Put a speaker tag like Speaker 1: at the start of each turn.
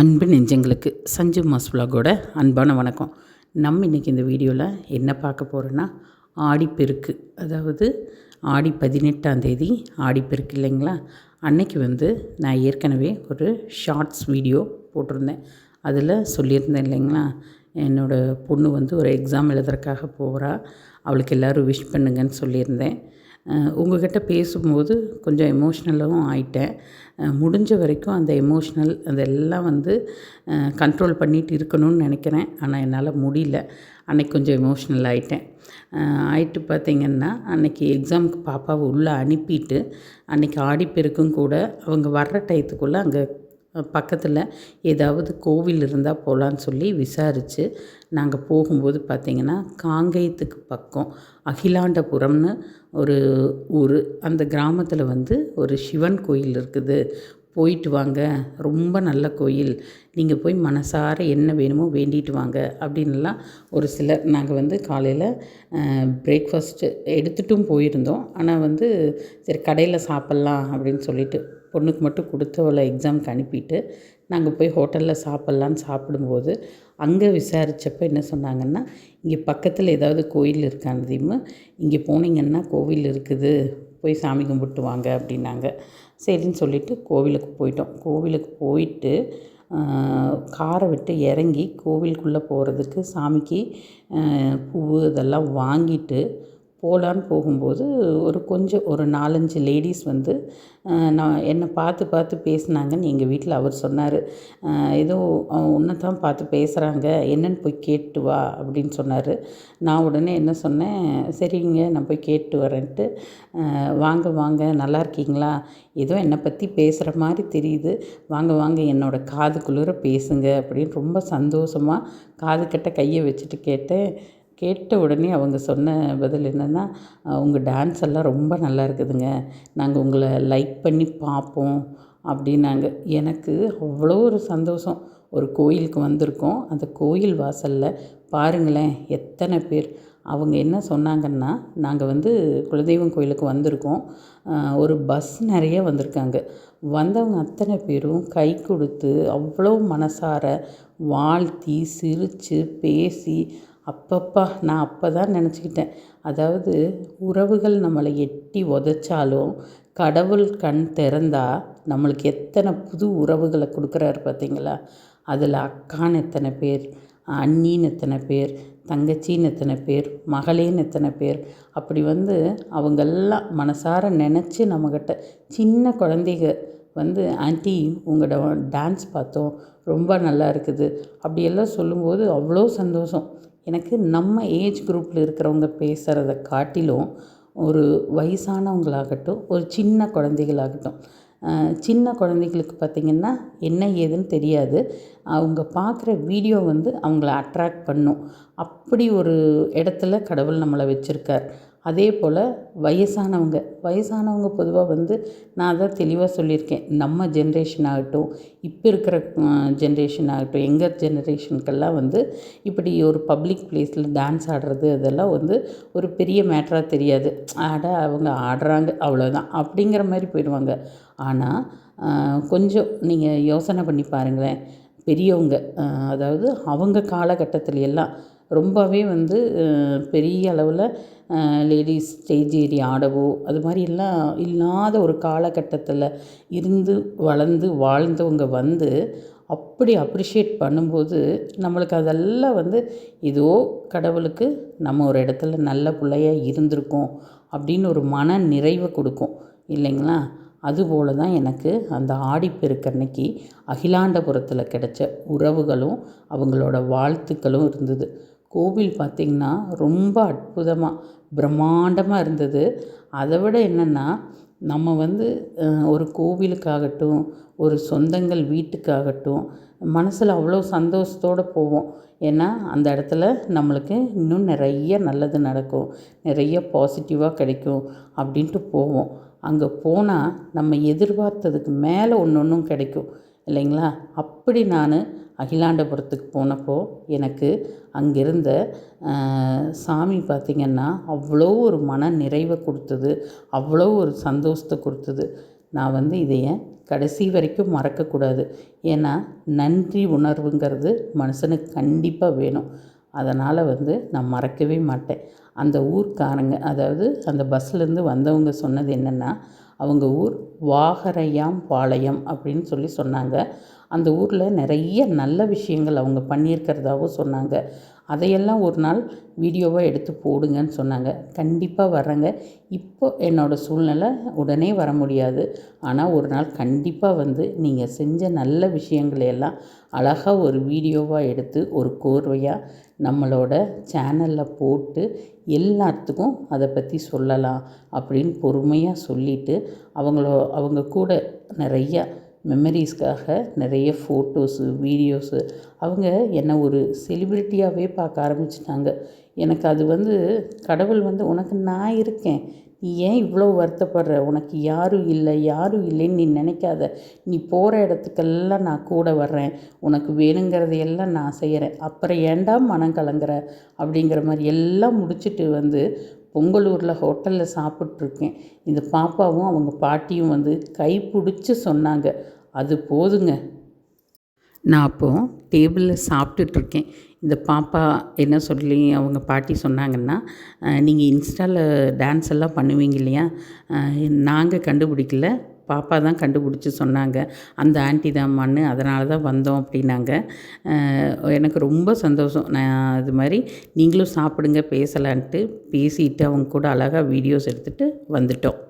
Speaker 1: அன்பு நெஞ்சங்களுக்கு சஞ்சு மாஸ் விலாகோட அன்பான வணக்கம். நம்ம இன்றைக்கி இந்த வீடியோவில் என்ன பார்க்க போகிறோன்னா ஆடிப்பெருக்கு. அதாவது ஆடி பதினெட்டாம் தேதி ஆடிப்பெருக்கு இல்லைங்களா? அன்னைக்கு வந்து நான் ஏற்கனவே ஒரு ஷார்ட்ஸ் வீடியோ போட்டிருந்தேன். அதில் சொல்லியிருந்தேன் இல்லைங்களா? என்னோடய பொண்ணு வந்து ஒரு எக்ஸாம் எழுதுறதுக்காக போகிறா அவளுக்கு எல்லோரும் விஷ் பண்ணுங்கன்னு சொல்லியிருந்தேன். அஹ் உங்ககிட்ட பேசும்போது கொஞ்சம் எமோஷ்னலாகவும் ஆயிட்டேன். முடிஞ்ச வரைக்கும் அந்த எமோஷ்னல் அதெல்லாம் வந்து கண்ட்ரோல் பண்ணிட்டு இருக்கணும்னு நினைக்கிறேன். ஆனால் என்னால் முடியல. அன்னைக்கு கொஞ்சம் எமோஷ்னல் ஆயிட்டேன். ஆயிட்டு பார்த்திங்கன்னா அன்னைக்கு எக்ஸாமுக்கு பாப்பாவை உள்ளே அனுப்பிட்டு அன்னைக்கு ஆடிப்பெருக்கும் கூட அவங்க வர்ற டயத்துக்குள்ளே அங்கே பக்கத்தில் ஏதாவது கோவில் இருந்தால் போகலான்னு சொல்லி விசாரித்து நாங்கள் போகும்போது பார்த்திங்கன்னா காங்கேயத்துக்கு பக்கம் அகிலாண்டபுரம்னு ஒரு ஊர். அந்த கிராமத்தில் வந்து ஒரு சிவன் கோயில் இருக்குது. போயிட்டு வாங்க ரொம்ப நல்ல கோயில். நீங்கள் போய் மனசார என்ன வேணுமோ வேண்டிட்டு வாங்க அப்படின்லாம் ஒரு சிலர். நாங்கள் வந்து காலையில் பிரேக்ஃபாஸ்ட்டு எடுத்துட்டும் போயிருந்தோம். ஆனால் வந்து சரி கடையில் சாப்பிட்லாம் அப்படின்னு சொல்லிட்டு பொண்ணுக்கு மட்டும் கொடுத்து அவளை எக்ஸாமுக்கு அனுப்பிட்டு நாங்கள் போய் ஹோட்டலில் சாப்பிட்லான்னு சாப்பிடும்போது அங்கே விசாரித்தப்போ என்ன சொன்னாங்கன்னா இங்கே பக்கத்தில் ஏதாவது கோயில் இருக்கானதையும் இங்கே போனீங்கன்னா கோவில் இருக்குது. போய் சாமி கும்பிட்டு வாங்க அப்படின்னாங்க. சரின்னு சொல்லிட்டு கோவிலுக்கு போயிட்டோம். கோவிலுக்கு போயிட்டு காரை விட்டு இறங்கி கோவிலுக்குள்ளே போகிறதுக்கு சாமிக்கு பூ இதெல்லாம் வாங்கிட்டு போகலான்னு போகும்போது ஒரு கொஞ்சம் ஒரு நாலஞ்சு லேடிஸ் வந்து நான் என்னை பார்த்து பார்த்து பேசுனாங்கன்னு எங்கள் வீட்டில் அவர் சொன்னார். ஏதோ உன்னை தான் பார்த்து பேசுகிறாங்க என்னன்னு போய் கேட்டு வா அப்படின்னு சொன்னார். நான் உடனே என்ன சொன்னேன் சரிங்க நான் போய் கேட்டு வரேன்ட்டு வாங்க வாங்க நல்லா இருக்கீங்களா? ஏதோ என்னை பற்றி பேசுகிற மாதிரி தெரியுது. வாங்க வாங்க என்னோடய காதுக்குள்ளே பேசுங்க அப்படின்னு ரொம்ப சந்தோஷமாக காதுக்கிட்ட கையை வச்சுட்டு கேட்டேன். கேட்ட உடனே அவங்க சொன்ன பதில் என்னென்னா உங்கள் டான்ஸ் எல்லாம் ரொம்ப நல்லா இருக்குதுங்க. நாங்கள் உங்களை லைக் பண்ணி பார்ப்போம் அப்படின்னாங்க. எனக்கு அவ்வளோ ஒரு சந்தோஷம். ஒரு கோயிலுக்கு வந்திருக்கோம். அந்த கோயில் வாசலில் பாருங்களேன் எத்தனை பேர். அவங்க என்ன சொன்னாங்கன்னா நாங்கள் வந்து குலதெய்வம் கோயிலுக்கு வந்திருக்கோம். ஒரு பஸ் நிறைய வந்திருக்காங்க. வந்தவங்க அத்தனை பேரும் கை கொடுத்து அவ்வளோ மனசார வாழ்த்தி சிரித்து பேசி அப்பப்பா நான் அப்போ தான் நினச்சிக்கிட்டேன். அதாவது உறவுகள் நம்மளை எட்டி உதைச்சாலும் கடவுள் கண் திறந்தா நம்மளுக்கு எத்தனை புது உறவுகளை கொடுக்குறாரு பார்த்தீங்களா? அதில் அக்கான்னு எத்தனை பேர் அண்ணின்னு எத்தனை பேர் தங்கச்சின்னு எத்தனை பேர் மகளேன்னு எத்தனை பேர் அப்படி வந்து அவங்கெல்லாம் மனசார நினச்சி நம்மக்கிட்ட சின்ன குழந்தைங்க வந்து ஆன்ட்டி உங்களோட டான்ஸ் பார்த்தோம் ரொம்ப நல்லா இருக்குது. அப்படியெல்லாம் சொல்லும்போது அவ்வளோ சந்தோஷம். எனக்கு நம்ம ஏஜ் குரூப்பில் இருக்கிறவங்க பேசுகிறத காட்டிலும் ஒரு வயசானவங்களாகட்டும் ஒரு சின்ன குழந்தைகளாகட்டும் சின்ன குழந்தைகளுக்கு பார்த்திங்கன்னா என்ன ஏதுன்னு தெரியாது. அவங்க பார்க்குற வீடியோ வந்து அவங்கள அட்ராக்ட் பண்ணும். அப்படி ஒரு இடத்துல கடவுள் நம்மளை வச்சுருக்கார். அதே போல் வயசானவங்க வயசானவங்க பொதுவாக வந்து நான் தான் தெளிவாக சொல்லியிருக்கேன். நம்ம ஜென்ரேஷன் ஆகட்டும் இப்போ இருக்கிற ஜென்ரேஷன் ஆகட்டும் எங்கள் ஜென்ரேஷனுக்கெல்லாம் வந்து இப்படி ஒரு பப்ளிக் ப்ளேஸில் டான்ஸ் ஆடுறது அதெல்லாம் வந்து ஒரு பெரிய மேட்டராக தெரியாது. ஆட அவங்க ஆடுறாங்க அவ்வளோதான் அப்படிங்கிற மாதிரி போயிடுவாங்க. ஆனால் கொஞ்சம் நீங்கள் யோசனை பண்ணி பாருங்களேன் பெரியவங்க அதாவது அவங்க காலகட்டத்தில் எல்லாம் ரொம்பவே வந்து பெரிய அளவில் லேடிஸ் ஸ்டேஜ் ஏறி ஆடவோ அது மாதிரி எல்லாம் இல்லாத ஒரு காலகட்டத்தில் இருந்து வளர்ந்து வாழ்ந்தவங்க வந்து அப்படி அப்ரிஷியேட் பண்ணும்போது நம்மளுக்கு அதெல்லாம் வந்து ஏதோ கடவுளுக்கு நம்ம ஒரு இடத்துல நல்ல பிள்ளையாக இருந்திருக்கோம் அப்படின்னு ஒரு மன நிறைவை கொடுக்கும். இல்லைங்களா? அதுபோல தான் எனக்கு அந்த ஆடிப்பெருக்கன்னைக்கு அகிலாண்டபுரத்தில் கிடைச்ச உறவுகளும் அவங்களோட வாழ்த்துக்களும் இருந்தது. கோவில் பார்த்திங்கன்னா ரொம்ப அற்புதமாக பிரம்மாண்டமாக இருந்தது. அதை விட என்னென்னா நம்ம வந்து ஒரு கோவிலுக்காகட்டும் ஒரு சொந்தங்கள் வீட்டுக்காகட்டும் மனசில் அவ்வளோ சந்தோஷத்தோடு போவோம். ஏன்னா அந்த இடத்துல நம்மளுக்கு இன்னும் நிறைய நல்லது நடக்கும். நிறைய பாசிட்டிவாக கிடைக்கும் அப்படின்ட்டு போவோம். அங்கே போனால் நம்ம எதிர்பார்த்ததுக்கு மேலே ஒன்று ஒன்றும் கிடைக்கும். இல்லைங்களா? அப்படி நான் அகிலாண்டபுரத்துக்கு போனப்போ எனக்கு அங்கிருந்த சாமி பார்த்திங்கன்னா அவ்வளோ ஒரு மன நிறைவை கொடுத்தது அவ்வளோ ஒரு சந்தோஷத்தை கொடுத்தது. நான் வந்து இதையை கடைசி வரைக்கும் மறக்கக்கூடாது. ஏன்னா நன்றி உணர்வுங்கிறது மனுஷனுக்கு கண்டிப்பாக வேணும். அதனால் வந்து நான் மறக்கவே மாட்டேன். அந்த ஊர்க்காரங்க அதாவது அந்த பஸ்லேருந்து வந்தவங்க சொன்னது என்னென்னா அவங்க ஊர் வாகரையாம் பாளையம் அப்படின்னு சொல்லி சொன்னாங்க. அந்த ஊரில் நிறைய நல்ல விஷயங்கள் அவங்க பண்ணியிருக்கிறதாவும் சொன்னாங்க. அதையெல்லாம் ஒரு நாள் வீடியோவாக எடுத்து போடுங்கன்னு சொன்னாங்க. கண்டிப்பாக வர்றேங்க. இப்போ என்னோடய சூழ்நிலை உடனே வர முடியாது. ஆனால் ஒரு நாள் கண்டிப்பாக வந்து நீங்கள் செஞ்ச நல்ல விஷயங்களை எல்லாம் அழகாக ஒரு வீடியோவாக எடுத்து ஒரு கோர்வையாக நம்மளோட சேனலில் போட்டு எல்லாத்துக்கும் அதை பற்றி சொல்லலாம் அப்படின்னு பொறுமையாக சொல்லிவிட்டு அவங்களோ அவங்க கூட நிறையா மெமரிஸ்க்காக நிறைய ஃபோட்டோஸு வீடியோஸு அவங்க என்னை ஒரு செலிப்ரிட்டியாகவே பார்க்க ஆரம்பிச்சிட்டாங்க. எனக்கு அது வந்து கடவுள் வந்து உனக்கு நான் இருக்கேன். நீ ஏன் இவ்வளோ வருத்தப்படுற? உனக்கு யாரும் இல்லை யாரும் இல்லைன்னு நீ நினைக்காத. நீ போகிற இடத்துக்கெல்லாம் நான் கூட வர்றேன். உனக்கு வேணுங்கிறதையெல்லாம் நான் செய்கிறேன் அப்புறம் ஏன்டா மனம் கலங்குற? அப்படிங்கிற மாதிரி எல்லாம் முடிச்சுட்டு வந்து பொங்கலூரில் ஹோட்டலில் சாப்பிட்ருக்கேன் இந்த பாப்பாவும் அவங்க பாட்டியும் வந்து கை பிடிச்சி சொன்னாங்க. அது போதுங்க. நான் அப்போது டேபிளில் சாப்பிட்டுட்ருக்கேன். இந்த பாப்பா என்ன சொல்லி அவங்க பாட்டி சொன்னாங்கன்னா நீங்கள் இன்ஸ்டாவில் டான்ஸ் எல்லாம் பண்ணுவீங்க இல்லையா? நாங்கள் கண்டுபிடிக்கல. பாப்பா தான் கண்டுபிடிச்சி சொன்னாங்க. அந்த ஆண்டி தான்மான்னு அதனால தான் வந்தோம் அப்படின்னாங்க. எனக்கு ரொம்ப சந்தோஷம். நான் இது மாதிரி நீங்களும் சாப்பிடுங்க பேசலான்ட்டு பேசிட்டு அவங்க கூட அழகாக வீடியோஸ் எடுத்துகிட்டு வந்துட்டோம்.